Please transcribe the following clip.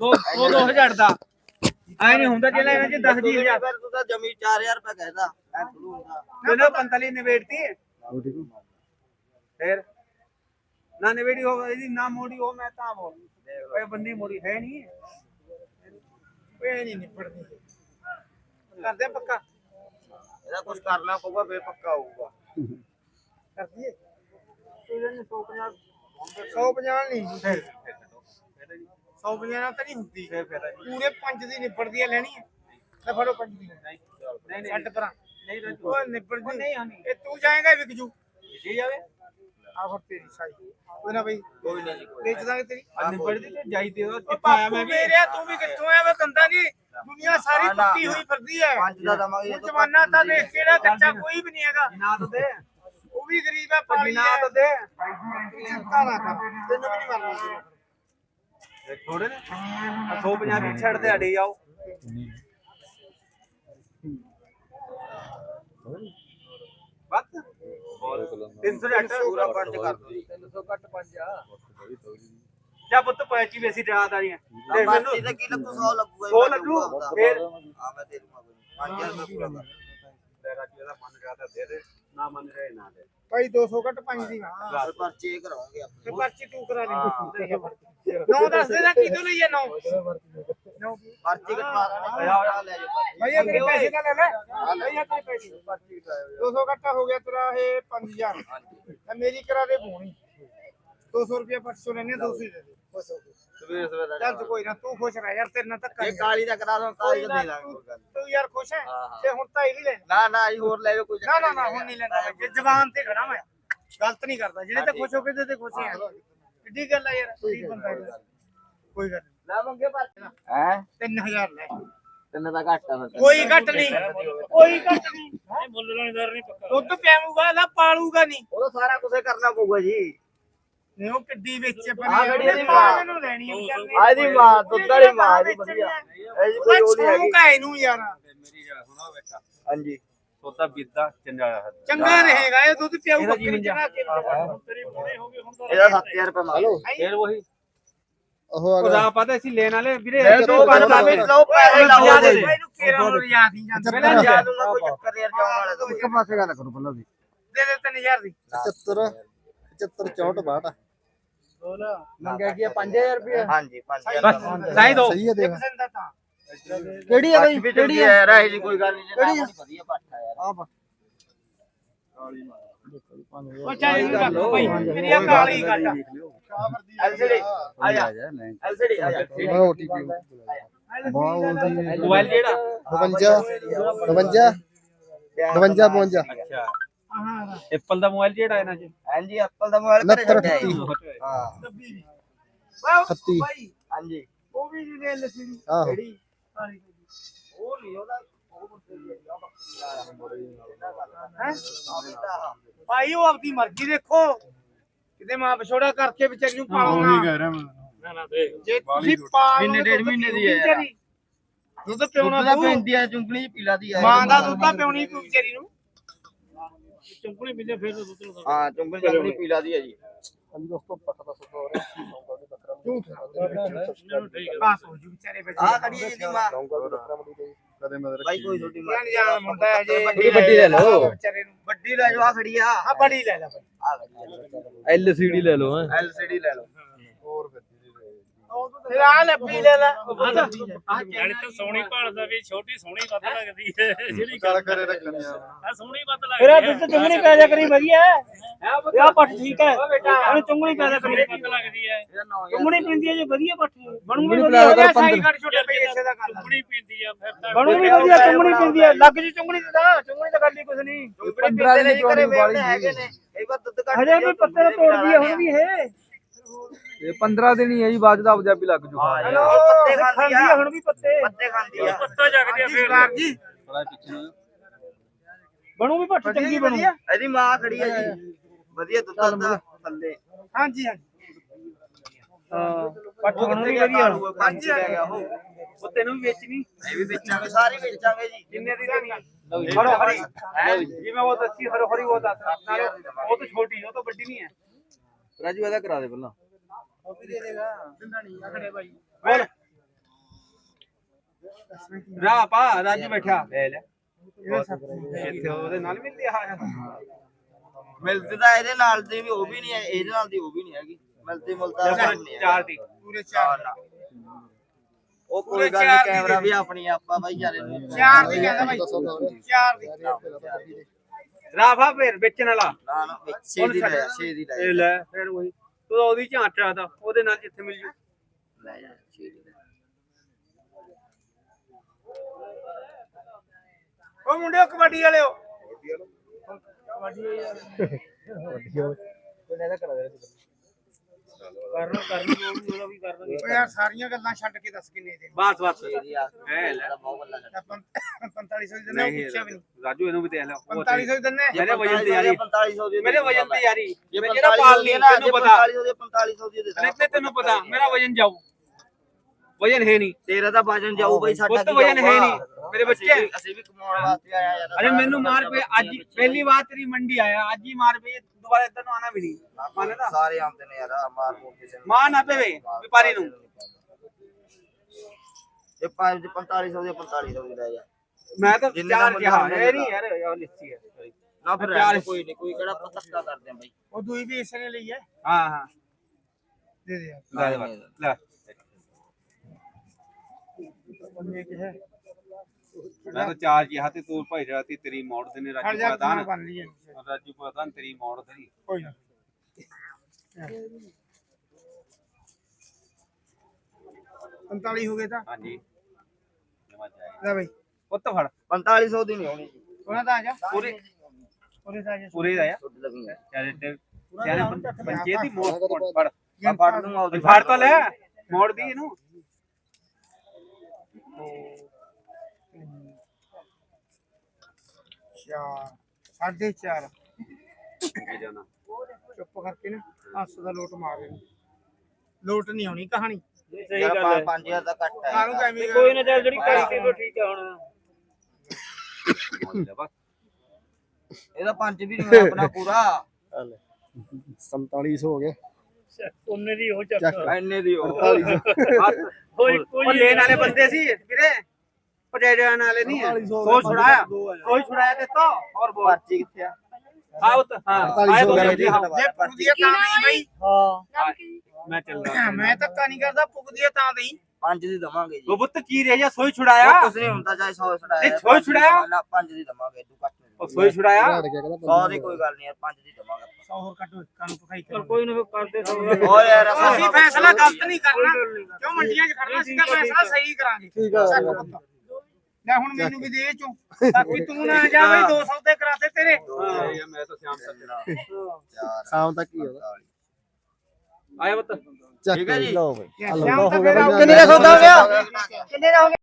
ਦੋ ਦੋ ਦੋ ਹਜ਼ਾਰ ਦਾ। ਐ ਨਹੀਂ ਹੁੰਦਾ ਜਿਹੜਾ ਇਹਨਾਂ ਚ 10 ਜੀ ਹਜ਼ਾਰ। ਫਿਰ ਤੂੰ ਤਾਂ ਜਮੀ 4000 ਰੁਪਏ ਕਹਿਦਾ ਐ ਥੋੜ੍ਹਾ ਹੁੰਦਾ। ਕਿਹਨੇ 45 ਨਿਬੇੜਤੀ। ਫੇਰ? ਨਾ ਨਿਬੇੜੀ ਹੋ ਇਹਦੀ ਨਾ ਮੋੜੀ ਹੋ ਮੈਂ ਤਾਂ ਬੋਲ ਓਏ ਬੰਦੀ ਮੋੜੀ ਹੈ ਨਹੀਂ ਓਏ ਨਹੀਂ ਨਿਪੜਦੀ ਕਰਦੇ ਪੱਕਾ? ਇਹਦਾ ਕੁਝ ਕਰਨਾ ਪਊਗਾ ਫੇਰ ਪੱਕਾ ਹੋਊਗਾ। ਕਰ ਦਈਏ ਇਹਨਾਂ ਨੇ 150 150 ਨਹੀਂ ਫਿਰ 150 ਨਾਲ ਤਾਂ ਨਹੀਂ ਹੁੰਦੀ। ਪੂਰੇ ਪੰਜ ਦੀ ਨਿਬੜਦੀ ਹੈ ਲੈਣੀ। ਹੈ ਲੈ ਫੜੋ ਪੰਜ ਦੀ। ਨਹੀਂ ਨਹੀਂ ਛੱਡ ਪਰਾਂ ਨਹੀਂ ਰੱਜੂ ਉਹ ਨਿਬੜਦੀ। ਨਹੀਂ ਆਣੀ ਇਹ ਤੂੰ ਜਾਏਗਾ ਵਿਕ ਜੂ। ਜੀ ਜਾਵੇ। ਆ ਫਿਰ ਤੇਰੀ ਸਾਈ। ਕੋਈ ਨਾ ਬਈ ਕੋਈ ਨਹੀਂ ਜੀ ਕੋਈ ਵੇਚ ਦਾਂਗੇ ਤੇਰੀ। ਨਿਬੜਦੀ ਤੇ ਜਾਈ ਦੇ ਉਹ ਆਇਆ ਮੈਂ ਮੇਰੇ ਤੂੰ ਵੀ ਕਿੱਥੋਂ ਆਇਆ ਵੇ ਕੰਦਾ ਨਹੀਂ ਦੁਨੀਆ ਸਾਰੀ ਨਾ, ਨਾ। ਟੁੱਟੀ ਹੋਈ ਫਿਰਦੀ ਹੈ ਪੰਜ ਦਾ ਦਵਾਂਗੇ ਹੁਣ ਜ਼ਮਾਨਾ ਤਾਂ ਦੇਖ ਕਿਹੜਾ ਕੱਚਾ ਕੋਈ ਵੀ ਨਹੀਂ ਹੈਗਾ। ਨਾ ਤਾਂ ਦੇ। ਉਹ ਵੀ ਗਰੀਬ ਹੈ ਪਾਲੀ ਨਾ ਤਾਂ ਦੇ। ਚਿੰਤਾ ਨਾ ਕਰ। ਤੈਨੂੰ ਵੀ ਨਹੀਂ ਮਰਨਾ। ਥੋੜੇ ਨੇ? 150 ਵੀ ਛੱਡ ਦੇ ਅੜੀ ਆਓ। ਬੱਤ 300 ਜੱਟ। ਪੂਰਾ ਪੰਜ ਕਰ ਦੋ ਜੀ 300 ਘੱਟ 5 ਆ। ਜਾਂ ਪੁੱਤ ਪੈਚੀ ਵੇਸੀ ਡਰਾਤ ਵਾਲੀਆਂ ਦੇ ਮੈਨੂੰ। ਤੇ ਕੀ ਲੱਗੂ 100 ਲੱਗੂਗਾ ਜੀ, ਸੌ ਮੈਂ ਲੱਗੂ, ਲੱਗੂਗਾ। ਫੇਰ? ਹਾਂ ਮੈਂ ਦੇ ਦੂੰਗਾ ਕੋਈ। 5000 ਰੁਪਏ ਪੂਰਾ ਕਰ। ਤੇਰਾ ਜਿਹੜਾ ਮਨ ਕਰਦਾ ਦੇ ਦੇ ਨਾ ਮਨ ਰਹੇ ਨਾ ਦੇ। ਭਾਈ 200 ਘੱਟ 5 ਦੀ ਫਿਰ ਪਰਚੇ ਕਰਾਉਂਗੇ ਆਪਾਂ। ਤੇ ਪਰਚੀ ਤੂੰ ਕਰਾ ਲਈ। ਨੌ ਦੱਸ ਦੇ ਨਾ ਕਿਦੋਂ ਲਈ ਹੈ ਨੌ? ਪਰਚੇ ਕਟਵਾ ਰਹੇ ਨੇ ਆ ਲੈ ਜਾਓ ਭਾਈ ਇਹ ਤੇਰੇ ਪੈਸੇ ਦਾ ਲੈ ਲੈ। ਭਾਈ ਇਹ ਤੇਰੇ ਪੈਸੇ। 200 ਘੱਟਾ ਹੋ ਗਿਆ ਤੇਰਾ ਇਹ 5000 ਤੇ ਮੇਰੀ ਕਰਾ ਦੇ ਪੂਣੀ 200 ਰੁਪਏ 500 ਲੈਣੇ 200 ਹੀ ਦੇ ਦੇ। ਬਸ ਹੋ ਗਿਆ। ਸਵੇਰ ਸਵੇਰ ਦਾ ਚੱਲ ਤੂੰ ਕੋਈ ਨਾ ਤੂੰ ਖੁਸ਼ ਰਹਿ ਯਾਰ ਤੇਰੇ ਨਾਲ ਧੱਕਾ ਇਹ ਨਹੀਂ ਕਾਲੀ ਦਾ ਕਰਾ ਦੋ ਕਾਲੀ ਦਾ ਨਾ, ਦੇ ਦਾਂਗੇ ਤੂੰ ਕੋਈ ਗੱਲ। ਨੀ। ਤੂੰ ਯਾਰ ਖੁਸ਼ ਹੈ ਹਾਂ, ਹਾਂ। ਤੇ ਹੁਣ ਤਾਂ ਇਹ ਹੀ ਲੈ। ਨਾ ਨਾ ਜੀ ਹੋਰ ਲੈ ਜਾਓ ਕੋਈ ਨਾ ਨਾ ਨਾ ਹੁਣ ਨਹੀਂ ਲੈਂਦਾ ਮੈਂ ਜੇ ਜ਼ਬਾਨ ਤੇ ਖੜਾ ਮੈਂ ਗਲਤ ਨਹੀਂ ਕਰਦਾ ਜਿਹੜੇ ਤੇ ਖੁਸ਼ ਹੋ ਕੇ ਤੇ ਤੇ ਖੁਸ਼ ਹੈ। ਕਿੱਡੀ ਗੱਲ ਹੈ ਯਾਰ ਕੀ ਬੰਦਾ ਹੈ ਕੋਈ ਗੱਲ ਨੀ। ਮੰਗੇ ਪਰ ਹੈ? 3000 ਲੈ। ਤਿੰਨ ਦਾ ਘੱਟ ਆ ਫਿਰ। ਕੋਈ ਘੱਟ ਨਹੀਂ। ਕੋਈ ਘੱਟ ਨਹੀਂ। ਮੁੱਲ ਲੈਣਦਾਰ ਨਹੀਂ ਪੱਕਾ। ਦੁੱਧ ਪਿਆਊਗਾ ਨਾ ਪਾਲੂਗਾ ਨਹੀਂ। ਉਹ ਤਾਂ ਸਾਰਾ ਕੁਝ ਕਰਨਾ ਪਊਗਾ ਜੀ। ਨਹੀਂ ਉਹ ਕਿੱਡੀ ਵਿੱਚ ਆਹ ਪਈ ਖੜੀ ਹੈ ਇਹਦੀ ਮਾਂ ਮਾਂ। ਮੈਨੂੰ ਲੈਣੀ ਹੈ ਵਿਚਾਰੀ। ਆਹ ਇਹਦੀ ਮਾਂ, ਦੁੱਧ ਵਾਲੀ ਮਾਂ ਇਹਦੀ ਵਧੀਆ। ਇਹ ਜੀ ਕੋਈ ਉਹ ਨਹੀਂ ਹੈਗੀ। ਹੈ ਇਹਨੂੰ ਯਾਰ। ਮੇਰੀ ਗੱਲ ਸੁਣੋ ਬੇਟਾ ਹਾਂਜੀ। ਤੋਤਾ ਬਿੱਦਾ ਚੰਗਾ ਹੈ। ਚੰਗਾ ਰਹੇਗਾ ਇਹ ਦੁੱਧ ਇਹਦਾ ਬੱਕਰੀ ਚੜਾ ਕੇ ਤੇਰੀ ਬੁੜੇ ਹੋ ਗਏ ਹੁਣ ਤਾਂ ਇਹਦਾ 7000 ਰੁਪਏ ਮੰਗੋ ਫੇਰ ਉਹੀ। ਉਹ ਉਹਦਾ ਪਤਾ ਸੀ ਲੈਣ ਵਾਲੇ। ਵੀਰੇ ਲੈ ਦੋ ਪੰਜ ਦਾ ਵੀ ਲਓ ਪੈਸੇ ਲਾਓ ਯਾਦ ਇਹਦੇ। ਦੇ। ਇਹਨੂੰ ਕੇਰਾ ਨੂੰ ਯਾਦ ਨਹੀਂ ਜਾਂਦਾ। ਪਹਿਲਾਂ ਜਾ ਦੂੰਗਾ ਕੋਈ ਚੱਕਰ ਯਾਰ ਜਾਣ ਵਾਲੇ ਤੋਂ ਇੱਕ ਪਾਸੇ ਗੱਲ ਕਰੋ ਪਹਿਲਾਂ ਦੀ। ਦੇ ਦੇ 3000 ਦੀ। 75 75 64 62 ਮੰਗਿਆ ਕੀ 5000 ਰੁਪਏ ਐਪਲ ਦਾ ਮੋਬਾਈਲ ਜਿਹੜਾ? ਇਹਨਾਂ ਚ? ਹਾਂਜੀ ਐਪਲ ਦਾ ਮੋਬਾਈਲ 69 68 ਭਾਈ ਉਹ ਆਪਦੀ ਮਰਜ਼ੀ ਦੇਖੋ। ਕਿਤੇ ਮਾਂ ਪਿਛੋੜਾ ਕਰਕੇ ਵਿਚਾਰੀ ਨੂੰ ਉਹੀ ਪਾਲਣਾ ਕਹਿ ਰਿਹਾ ਜੇ ਤੁਸੀਂ ਪਾਲ ਮਹੀਨੇ ਡੇਢ ਮਹੀਨੇ ਦੀ ਹੈ। ਦੁੱਧ ਪਿਉਣਾ ਦੁੱਧ ਤੂੰ ਆ ਚੁੰਗਲੀ ਪੀਲਾ ਦੀ ਆ ਮਾਂ ਦਾ ਦੁੱਧ ਤਾਂ ਪਿਉਣੀ ਤੂੰ ਵਿਚਾਰੀ ਨੂੰ। ਚੁੰਪਣੀ ਪੀਂਦੇ ਫਿਰ ਦੁੱਧ ਹਾਂ ਚੁੰਗਲੀ ਚੁੰਗਲੀ ਪੀਲਾ ਦੀ ਆ ਜੀ। ਹਾਂਜੀ ਦੋਸਤੋ ਪੱਕਾ ਦਾ ਸੁਭਾਅ ਹੋ। ਰਿਹਾ ਪਾਸ ਹੋ। ਜੂ ਵਿਚਾਰੇ ਬੱਚੇ ਆ ਖੜੀ ਹੈ ਜੀ ਮਾਂ। ਕਦੇ ਮਦਰ ਬਾਈ ਕੋਈ ਛੋਟੀ ਮਾਂ। ਜਾਣ ਜਾਣ ਮੁੰਡਾ ਹੈ ਜੇ। ਵੱਡੀ ਵੱਡੀ ਲੈ ਲਓ। ਵਿਚਾਰੇ ਨੂੰ ਵੱਡੀ ਲੈ ਜਾਓ ਆ ਖੜੀ ਆ। ਆ ਬੜੀ ਲੈ ਲੈ ਭਾਈ ਆ ਖੜੀ ਐਲਸੀਡੀ ਲੈ ਲਓ ਹੈ। ਐਲਸੀਡੀ ਲੈ ਲਓ। ਹੋਰ ਫਿਰ। ਫਿਰ ਆ ਲੈ ਪੀ ਲੈ ਲੈ। ਨਾਲੇ ਤਾਂ ਸੋਹਣੀ ਭਾਲਦਾ ਵੀ ਛੋਟੀ ਸੋਹਣੀ ਵੱਧ ਲੱਗਦੀ ਹੈ। ਜਿਹੜੀ ਗੱਲ ਕਰੇ ਰੱਖਣੀ ਆ। ਆ ਸੋਹਣੀ ਵੱਧ ਫਿਰ ਲੱਗਦੀ ਆ ਦੁੱਧ ਚੁੰਗਣੀ ਪੈ ਜਾ ਕਰੀ ਵਧੀਆ ਹੈ। ਆ ਪੱਟ ਠੀਕ ਹੈ। ਹੁਣ ਚੁੰਗਣੀ ਪੈ ਜਾ ਕਰੀ। ਲੱਗਦੀ ਹੈ। ਚੁੰਗਣੀ ਪਿੰਦੀ ਹੈ ਜੇ ਵਧੀਆ ਪੱਟ ਬਣੂ ਵੀ ਚੁੰਗਣੀ ਵਧੀਆ। ਹੋ ਕਰ ਸਾਈ ਛੋਟੇ ਪਈ ਇਸੇ ਦਾ ਕਰ ਚੁੰਗਣੀ ਪੀਂਦੀ ਆ ਫਿਰ ਤਾਂ ਬਣੂ ਵੀ ਵਧੀਆ ਚੁੰਗਣੀ ਪਿੰਦੀ ਹੈ। ਲੱਗ ਜੀ ਚੁੰਗਣੀ ਤੇ ਤਾਂ ਚੁੰਗਣੀ ਤਾਂ ਕਰਦੀ ਕੁਛ ਨਹੀਂ। ਪੰਦਰਾਂ ਦੇ ਨਹੀਂ ਕਰੇ ਵੇਚਦੇ ਹੈਗੇ ਨੇ। ਇਹ ਵਾਰ ਦੁੱਧ ਘੱਟ ਹਜੇ ਵੀ ਪੱਤੇ ਤੋੜਦੀ ਹੈ ਹੁਣ ਵੀ ਇਹ। ਇਹ 15 ਦਿਨ ਹੀ ਹੈ ਜੀ ਬਾਅਦ ਦਾ ਪੰਜਾਬੀ ਲੱਗ ਜੂ ਹਾਂ ਹੈਲੋ ਯਾਰ, ਪੱਤੇ ਖਾਂਦੀ ਆ। ਹੁਣ ਵੀ ਪੱਤੇ। ਪੱਤੇ ਖਾਂਦੀ ਆ। ਪੱਤਾ ਜਗਦੇ ਆ ਫਿਰ। ਜੀ। ਬਣੂ ਵੀ ਪੱਟ ਚੰਗੀ ਬਣੂ। ਇਹਦੀ ਮਾਂ ਖੜੀ ਆ ਜੀ। ਵਧੀਆ ਦੁੱਧ ਦਾ ਥੱਲੇ ਹਾਂਜੀ ਹਾਂਜੀ। ਹਾਂ। ਪੱਟ ਬਣੂ ਵੀ ਵਧੀਆ। ਪੰਜ ਲੈ ਗਿਆ ਉਹ। ਉਹ ਤੈਨੂੰ ਵੀ ਵੇਚਣੀ। ਇਹ ਵੀ ਵੇਚਾਂਗੇ ਸਾਰੇ ਵੇਚਾਂਗੇ ਜੀ। ਕਿੰਨੇ ਦੀ ਦੇਣੀ ਹਰੋ ਹਰੀ ਜਿਵੇਂ ਉਹ ਦੱਸੀ ਹਰੋ ਹਰੀ ਉਹ ਦੱਸ। ਨਾਲੇ ਉਹ ਤਾਂ ਛੋਟੀ ਉਹ ਤਾਂ ਵੱਡੀ ਨਹੀਂ ਹੈ। ਰਾਜੂ ਇਹਦਾ ਕਰਾ ਦੇ ਪਹਿਲਾਂ। ਉਹ ਵੀ ਦੇ ਦੇਗਾ। ਦਿੰਦਾ ਨਹੀਂ ਆਖੜੇ ਭਾਈ ਬੋਲ ਰਾਹ ਪਾ ਰਾਜੂ ਬੈਠਾ। ਲੈ ਲੈ। ਇੱਥੇ ਉਹਦੇ ਨਾਲ ਮਿਲਦੀ ਆ ਮਿਲਦੀ ਤਾਂ ਇਹਦੇ ਨਾਲ ਦੀ ਵੀ ਉਹ ਵੀ ਨਹੀਂ ਹੈ ਇਹਦੇ ਨਾਲ ਦੀ ਉਹ ਵੀ ਨਹੀਂ ਹੈਗੀ। ਮਿਲਦੀ ਮੁਲਤਾ ਚਾਰ ਦੀ। ਪੂਰੇ ਚਾਰ। ਉਹ ਕੋਈ ਗੱਲ ਨਹੀਂ ਕੈਮਰਾ ਵੀ ਆਪਣੀ ਆਪਾਂ ਬਾਈ ਯਾਰੇ ਚਾਰ ਦੀ ਕਹਿੰਦਾ ਬਾਈ। ਚਾਰ ਦੀ। ਪਾ ਫੇਰ ਵੇਚਣ ਵਾਲਾ। ਨਾ ਨਾ ਵਿੱਚ ਛੇ ਦੀ ਲੈ ਛੇ ਦੀ ਲੈ। ਇਹ ਲੈ ਫਿਰ ਉਹੀ। ਤੂੰ ਉਹਦੀ ਝਾਂਟਾ ਦਾ ਉਹਦੇ ਨਾਲ ਜਿੱਥੇ ਮਿਲ ਜੂ। ਲੈ ਜਾ ਦੀ ਲੈ ਉਹ ਮੁੰਡਿਓ ਕਬੱਡੀ ਵਾਲਿਓ। ਕਰਨਾ ਕਰਨਾ ਉਹਦਾ ਵੀ ਕਰਨਾ ਓ ਯਾਰ ਸਾਰੀਆਂ ਗੱਲਾਂ ਛੱਡ ਕੇ ਦੱਸ ਕਿੰਨੇ ਦੇ ਬਸ ਬਸ। ਦੀ ਹੈ ਲੈ। ਬਹੁਤ ਗੱਲਾਂ ਛੱਡ। ਆਪਾਂ 4500 ਦਿੰਨੇ ਉਹ ਪੁੱਛਿਆ ਵੀ ਨਹੀਂ। ਰਾਜੂ ਇਹਨੂੰ ਵੀ ਦੇਖ ਲੈ 4500 ਦਿੰਨੇ ਜੇ ਮੇਰੇ ਵਜਨ ਤੇ ਯਾਰੀ 4500 ਦੀ ਮੇਰੇ ਵਜਨ ਤੇ ਯਾਰੀ ਮੈਂ ਜਿਹੜਾ 4500 ਪਾਲ ਦੀ ਲਈ ਨਾ ਤੈਨੂੰ ਪਤਾ। 4500 ਦੀ 4500 ਦੀ ਦੇ ਤੈਨੂੰ ਪਤਾ। ਮੇਰਾ ਵਜਨ ਜਾਊ। ਵਜਨ ਹੈ ਨਹੀਂ। ਤੇਰਾ ਤਾਂ ਵਜਨ ਜਾਊ ਬਈ ਸਾਡਾ ਕੀ ਵਜਨ ਹੈ? ਨਹੀਂ। ਮੇਰੇ ਬੱਚੇ ਅਸੀਂ ਵੀ- ਕਮਾਉਣ ਵਾਸਤੇ ਆਇਆ ਯਾਰ ਅਰੇ ਮੈਨੂੰ ਮਾਰ ਪਏ ਅੱਜ ਪਹਿਲੀ ਵਾਰ ਤੇਰੀ ਮੰਡੀ ਆਇਆ ਅੱਜ ਹੀ ਮਾਰ ਪਏ ਦੁਬਾਰਾ ਇੱਧਰ ਨੂੰ ਆਣਾ ਵੀ ਨਹੀਂ। ਸਾਰੇ ਆਉਂਦੇ ਨੇ ਯਾਰ ਮਾਰ ਮੂਰ ਕਿਸੇ ਮਾਰ ਨਾ ਪਵੇ ਵਪਾਰੀ ਨੂੰ। ਇਹ ਪੰਜ 4500 ਦੀ 4500 ਦੀ ਲੈ ਜਾ। ਮੈਂ ਤਾਂ ਚਾਰ ਕਿਹਾ ਇਹ ਨਹੀਂ ਯਾਰ ਇਹ ਲਿੱਤੀ ਹੈ ਨਾ ਫਿਰ ਕੋਈ ਨਹੀਂ ਕੋਈ ਕਿਹੜਾ ਪਤਕਾ ਕਰਦੇ ਆ ਬਈ। ਉਹ ਦੂਈ ਵੀ ਇਸੇ ਨੇ ਲਈ ਹੈ। ਹਾਂ ਹਾਂ। ਦੇ ਦੇ ਯਾਰ ਲੈ ਲੈ। ਨੇ ਹਟ ਰਾਜੂ ਜਾ ਪ੍ਰਧਾਨ ਤੂੰ ਬਣ ਲਈ ਹੈ। ਰਾਜੂ ਪ੍ਰਧਾਨ ਤੇਰੀ ਮੋੜ ਤੇਰੀ ਕੋਈ ਨਾ। 45 ਹੋ ਗਏ ਤਾਂ? ਹਾਂਜੀ। ਜਮਾ ਜਾਏ। ਲੈ ਬਈ। ਪੁੱਤ ਫੜ। 4500 ਦੀ ਨਹੀਂ ਹੋਣੀ। ਜੀ ਉਹਨਾਂ ਦਾ ਆ ਜਾ। ਪੂਰੇ। ਉਹਦੇ ਦਾ ਆ ਜਾ। ਪੂਰੇ ਦਾ ਆ। ਛੁੱਟ ਲੱਗੀ ਹੈ ਚਾਰੇ ਤੇ ਚਾਰੇ ਪੰਚੇ ਦੀ ਮੋੜ ਫੜ। ਆ ਫੜ ਦੂੰਗਾ ਉਹਦੀ ਫੜ ਤਾਂ ਲੈ। ਮੋੜ ਦੀ ਇਹਨੂੰ। ਚਾਰ ਸਾਢੇ ਚਾਰ। ਅੱਗੇ ਜਾਣਾ। ਚੁੱਪ ਕਰਕੇ ਨਾ ਹੱਸ ਦਾ ਲੋਟ ਮਾਰ ਦੇ ਲੋਟ ਨਹੀਂ ਆਉਣੀ ਕਹਾਣੀ। ਯਾਰ 5000 ਦਾ ਘੱਟ ਹੈ। ਕਾਹਨੂੰ ਕੈਵੇਂ ਕੋਈ ਨਾ ਚੱਲ ਜਿਹੜੀ ਕਰੀ ਤੇ ਠੀਕ ਆ ਹੁਣ। ਇਹਦਾ ਪੰਜ ਵੀ ਨਹੀਂ ਆਪਣਾ ਪੂਰਾ। 4700 ਹੋ ਗਏ। ਉਹਨੇ ਦੀ ਉਹ ਚੱਕ। ਐਨੇ ਦੀ ਹੋ ਕੋਈ ਕੋਈ ਉਹ ਲੈਣ ਵਾਲੇ ਬੰਦੇ ਸੀ ਵੀਰੇ ਪਟੇਜਣ ਵਾਲੇ ਨਹੀਂ ਹੈ। ਸੋਚ ਛੁੜਾਇਆ ਕੋਈ ਛੁੜਾਇਆ ਤੇ ਤੋ ਔਰ ਬੋਲ। ਪਰਚੀ ਕਿੱਥੇ ਆ? ਹਾਂ ਉਹ ਤਾਂ ਹਾਂ ਆਏ ਬੋਲ ਜੀ ਹਾਂ ਜੇ ਪੁੱਗਦੀ ਹੈ ਤਾਂ ਨਹੀਂ ਬਈ। ਮੈਂ ਚੱਲਦਾ। ਮੈਂ ਧੱਕਾ ਨਹੀਂ ਕਰਦਾ ਪੁੱਗਦੀ ਤਾਂ ਨਹੀਂ ਪੰਜ ਦੀ ਦਵਾਂਗੇ ਜੀ। ਉਹ ਬੁੱਤ ਕੀ ਰਹਿ ਗਿਆ ਸੋਈ ਛੁੜਾਇਆ ਕੁਛ ਨਹੀਂ ਹੁੰਦਾ ਚਾਹੇ 100 ਛੜਾਇਆ ਨਹੀਂ, ਸੌ ਛੁਡਾਇਆ? ਨਾ ਪੰਜ ਦੀ ਦਵਾਂਗੇ ਤੂੰ ਘੱਟ ਉਹ ਸੋਈ ਕਹਿੰਦਾ 100 ਦੀ ਕੋਈ ਗੱਲ ਨਹੀਂ ਯਾਰ ਪੰਜ ਦੀ ਦਵਾਂਗੇ 100 ਹੋਰ ਕੱਟ ਕਾਨੂੰ ਪਕਾਈ ਕਰ ਕੋਈ ਨਾ ਕਰਦੇ ਹੋਰ। ਯਾਰ ਅਸੀਂ ਫੈਸਲਾ ਗਲਤ ਨਹੀਂ ਕਰਨਾ। ਕਿਉਂ ਮੰਡੀਆਂ 'ਚ ਖੜਨਾ? ਸੀਗਾ ਫੈਸਲਾ ਸਹੀ ਕਰਾਂਗੇ। ਠੀਕ ਆ। ਲੈ ਹੁਣ ਮੈਨੂੰ ਵੀ ਦੇ ਚੋਂ। ਤਾਂ ਕਿ ਤੂੰ ਨਾ ਜਾ ਬਈ 200 ਤੇ ਕਰਾਤੇ ਤੇਰੇ। ਹਾਂ ਮੈਂ ਤਾਂ ਸ਼ਾਮ ਤੱਕ ਸ਼ਾਮ ਤੱਕ ਹੀ ਹੋਦਾ ਆਇਆ ਬੁੱਤ ਚੱਕ। ਲਓ ਬਈ। ਕਿੰਨੇ ਦਾ ਸੌਦਾ ਹੋ ਗਿਆ? ਕਿੰਨੇ ਦਾ ਹੋ ਗਿਆ?